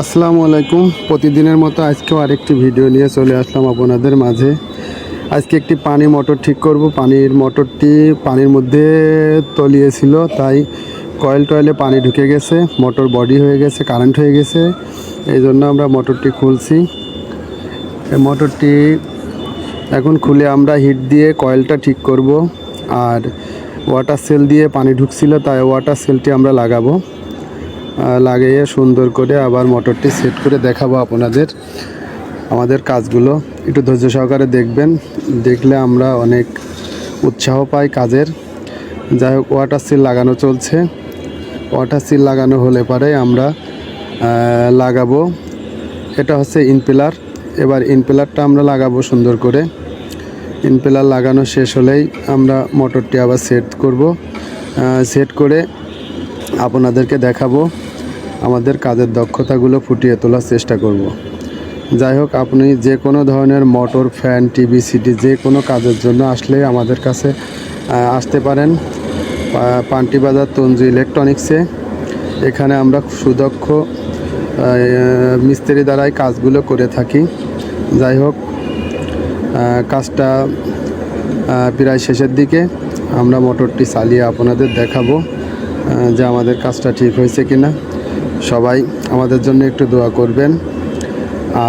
আসসালামু আলাইকুম। প্রতিদিনের মতো আজকেও আরেকটি ভিডিও নিয়ে চলে আসলাম আপনাদের মাঝে। আজকে একটি পানি মোটর ঠিক করব। পানির মোটরটি পানির মধ্যে তলিয়েছিল, তাই কয়েল টয়েলে পানি ঢুকে গেছে, মোটর বডি হয়ে গেছে, কারেন্ট হয়ে গেছে। এই জন্য আমরা মোটরটি খুলছি। এই মোটরটি এখন খুলে আমরা হিট দিয়ে কয়েলটা ঠিক করব। আর ওয়াটার সেল দিয়ে পানি ঢুকছিল, তাই ওয়াটার সেলটি আমরা লাগাবো। লাগিয়ে সুন্দর করে আবার মোটরটি সেট করে দেখাবো আপনাদের আমাদের কাজগুলো। একটু ধৈর্য সহকারে দেখবেন। দেখলে আমরা অনেক উৎসাহ পাই কাজের। যাই হোক, ওয়াটার সিল লাগানো চলছে। ওয়াটার সিল লাগানো হলে পরে আমরা লাগাবো। এটা হচ্ছে ইনপিলার। এবার ইনপিলারটা আমরা লাগাবো সুন্দর করে। ইনপিলার লাগানো শেষ হলেই আমরা মোটরটি আবার সেট করব। সেট করে আপনাদেরকে দেখাবো আমাদের কাজের দক্ষতাগুলো ফুটিয়ে তোলার চেষ্টা করব। যাই হোক, আপনি যে কোনো ধরনের মোটর, ফ্যান, টিভি, সিটি, যে কোনো কাজের জন্য আসলে আমাদের কাছে আসতে পারেন পা- পান্টি বাজার তঞ্জু ইলেকট্রনিক্সে। এখানে আমরা সুদক্ষ মিস্ত্রি দ্বারাই কাজগুলো করে থাকি। যাই হোক কাজটা প্রায় শেষের দিকে আমরা মোটরটি চালিয়ে আপনাদের দেখাবো। যে আমাদের কাজটা ঠিক হয়েছে কি না সবাই আমাদের জন্য একটু দোয়া করবেন।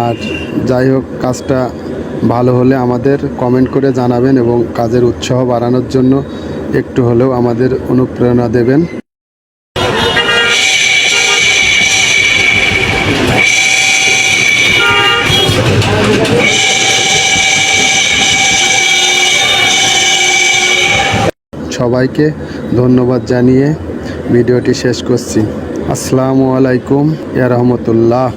আর যাই হোক, কাজটা ভালো হলে আমাদের কমেন্ট করে জানাবেন এবং কাজের উৎসাহ বাড়ানোর জন্য একটু হলেও আমাদের অনুপ্রেরণা দেবেন। সবাইকে ধন্যবাদ জানিয়ে ভিডিওটি শেষ করছি। আসসালামু আলাইকুম ইয়া রহমতুল্লাহ।